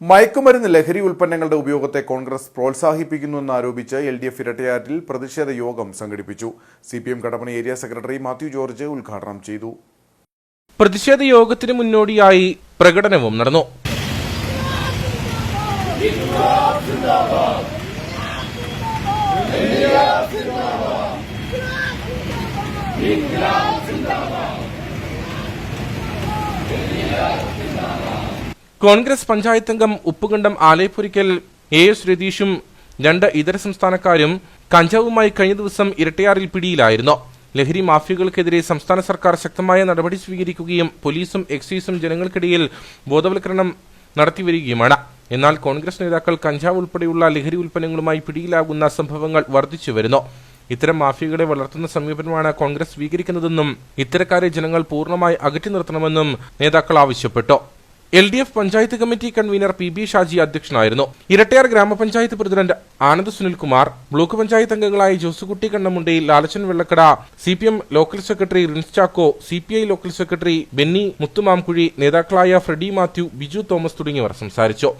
മയക്കുമരുന്ന് ലഹരി ഉൽപ്പന്നങ്ങളുടെ ഉപയോഗത്തെ കോൺഗ്രസ് പ്രോത്സാഹിപ്പിക്കുന്നുവെന്ന് ആരോപിച്ച് എൽ ഡി എഫ് ഇരട്ടയാറ്റിൽ പ്രതിഷേധ യോഗം സംഘടിപ്പിച്ചു C P M Kattappana area secretary Mathew George ഉദ്ഘാടനം ചെയ്തു പ്രതിഷേധ യോഗത്തിന് മുന്നോടിയായി പ്രകടനവും നടന്നു കോൺഗ്രസ് പഞ്ചായത്ത് അംഗം ഉപ്പുകണ്ടം ആലയപ്പുരിക്കൽ എ എസ് രതീഷും രണ്ട് ഇതര സംസ്ഥാനക്കാരും കഞ്ചാവുമായി കഴിഞ്ഞ ദിവസം ഇരട്ടയാറിൽ പിടിയിലായിരുന്നു. ലഹരി മാഫിയകൾക്കെതിരെ സംസ്ഥാന സർക്കാർ ശക്തമായ നടപടി സ്വീകരിക്കുകയും പോലീസും എക്സൈസും ജനങ്ങൾക്കിടയിൽ ബോധവൽക്കരണം നടത്തിവരികയുമാണ്. എന്നാൽ കോൺഗ്രസ് നേതാക്കൾ കഞ്ചാവ് ഉൾപ്പെടെയുള്ള ലഹരി ഉൽപ്പന്നങ്ങളുമായി പിടിയിലാകുന്ന സംഭവങ്ങൾ വർദ്ധിച്ചു വരുന്നു. ഇത്തരം മാഫിയകളെ വളർത്തുന്ന സമീപനമാണ് കോൺഗ്രസ് സ്വീകരിക്കുന്നതെന്നും ഇത്തരക്കാരെ ജനങ്ങൾ പൂർണമായി അകറ്റി നിർത്തണമെന്നും നേതാക്കൾ ആവശ്യപ്പെട്ടു. L D F panchayat committee convener P B Shaji അധ്യക്ഷനായിരുന്നു. ഇരട്ടയാർ ഗ്രാമപഞ്ചായത്ത് പ്രസിഡന്റ് ആനന്ദ് സുനിൽകുമാർ ബ്ലോക്ക് പഞ്ചായത്ത് അംഗങ്ങളായ Josukutty Kannamundi Lalachan Vellakkada C P M local secretary Rins Chacko C P I local secretary Benny Muthumamkuzhy നേതാക്കളായ ഫ്രെഡി മാത്യു ബിജു തോമസ് തുടങ്ങിയവർ സംസാരിച്ചു.